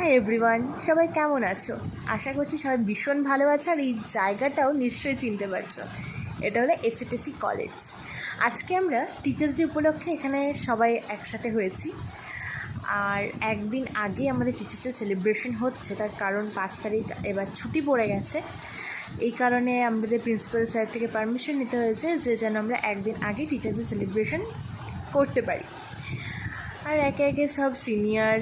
Hi everyone সবাই কেমন আছো? আশা করছি সবাই ভীষণ ভালো আছো আর এই জায়গাটাও নিশ্চয়ই চিনতে পারছ। এটা হলো এসিটিসি কলেজ আজকে আমরা টিচার্স ডে উপলক্ষে এখানে সবাই একসাথে হয়েছি। আর একদিন আগে আমাদের টিচার্স ডে সেলিব্রেশন হচ্ছে, তার কারণ পাঁচ তারিখ এবার ছুটি পড়ে গেছে। এই কারণে আমাদের প্রিন্সিপাল স্যার থেকে পারমিশন নিতে হয়েছে যে যেন আমরা একদিন আগে টিচার্স ডে সেলিব্রেশন করতে পারি। আর একে একে সব সিনিয়র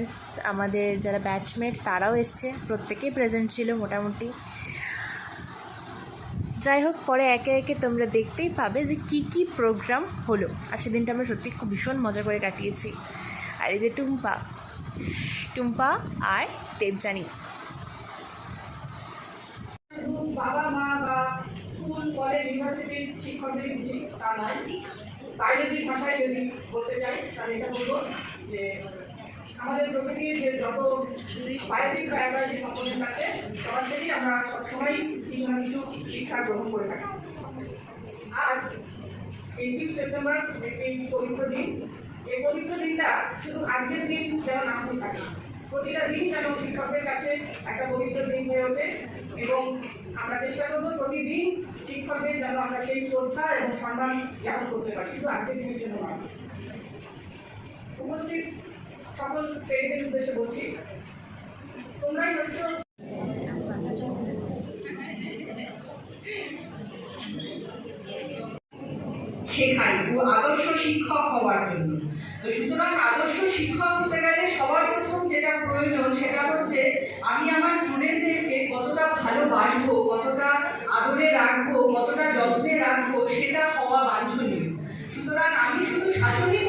আমাদের যারা ব্যাচমেট তারাও এসছে। প্রত্যেকেই প্রেজেন্ট ছিল মোটামুটি। যাই হোক, পরে একে একে তোমরা দেখতেই পাবে যে কি কি প্রোগ্রাম হলো। আর সেদিনটা আমরা সত্যি খুব ভীষণ মজা করে কাটিয়েছি। আর এই যে টুম্পা টুম্পা আর দেবজানি শিক্ষকদের কিছু তা নয়। ভাষায় যদি বলতে চাই, তাহলে এটা বলব। যে আমাদের প্রকৃতির যে যত বায়োটিক বায়োলজি কম্পোনেন্ট আছে সবার থেকেই আমরা সবসময় কিছু না কিছু শিক্ষা গ্রহণ করে থাকি। আজ এইটিন সেপ্টেম্বর, এই পবিত্র দিন। এই পবিত্র দিনটা শুধু আজকের দিন যেন না হয়ে থাকে, প্রতিটা দিন যেন শিক্ষকদের কাছে একটা পবিত্র দিন হয়ে ওঠে এবং আমরা চেষ্টা করব প্রতিদিন শিক্ষকদের যেন আমরা সেই শ্রদ্ধা এবং সম্মান জ্ঞাপন করতে পারি, শুধু আজকের দিনের জন্য নয়। উপস্থিত সকল ট্রেনিদের উদ্দেশ্যে বলছি, তোমরাই হচ্ছে শেখাই ও আদর্শ শিক্ষক হওয়ার জন্য। তো সুতরাং আদর্শ শিক্ষক হতে গেলে সবার প্রথম যেটা প্রয়োজন সেটা হচ্ছে আমি আমার স্টুডেন্টদেরকে কতটা ভালোবাসবো, কতটা আদরে রাখব, কতটা যত্নে রাখব সেটা হওয়া বাঞ্ছনীয়। সুতরাং আমি শুধু শাসনই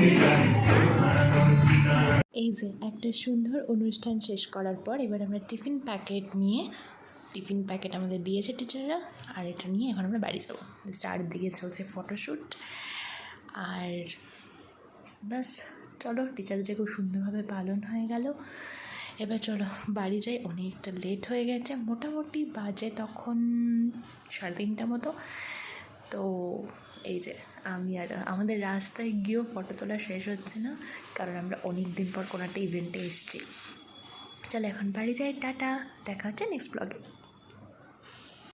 এই যে, একটা সুন্দর অনুষ্ঠান শেষ করার পর এবার আমরা টিফিন প্যাকেট নিয়ে, টিফিন প্যাকেট আমাদের দিয়েছে টিচাররা, আর এটা নিয়ে এখন আমরা বাড়ি যাব। চারদিকে চলছে ফটোশ্যুট আর ব্যাস, চলো টিচার ডে খুব সুন্দরভাবে পালন হয়ে গেল। এবার চলো, বাড়ি যাই, অনেকটা লেট হয়ে গেছে, মোটামুটি বাজে তখন সাড়ে তিনটা মতো। তো এই যে আমি আর আমাদের রাস্তায় গিয়েও ফটো তোলা শেষ হচ্ছে না, কারণ আমরা অনেক দিন পর কোনো একটা ইভেন্টে এসেছি। চলো এখন বাড়ি যাই, টাটা। দেখা হচ্ছে নেক্সট ব্লগে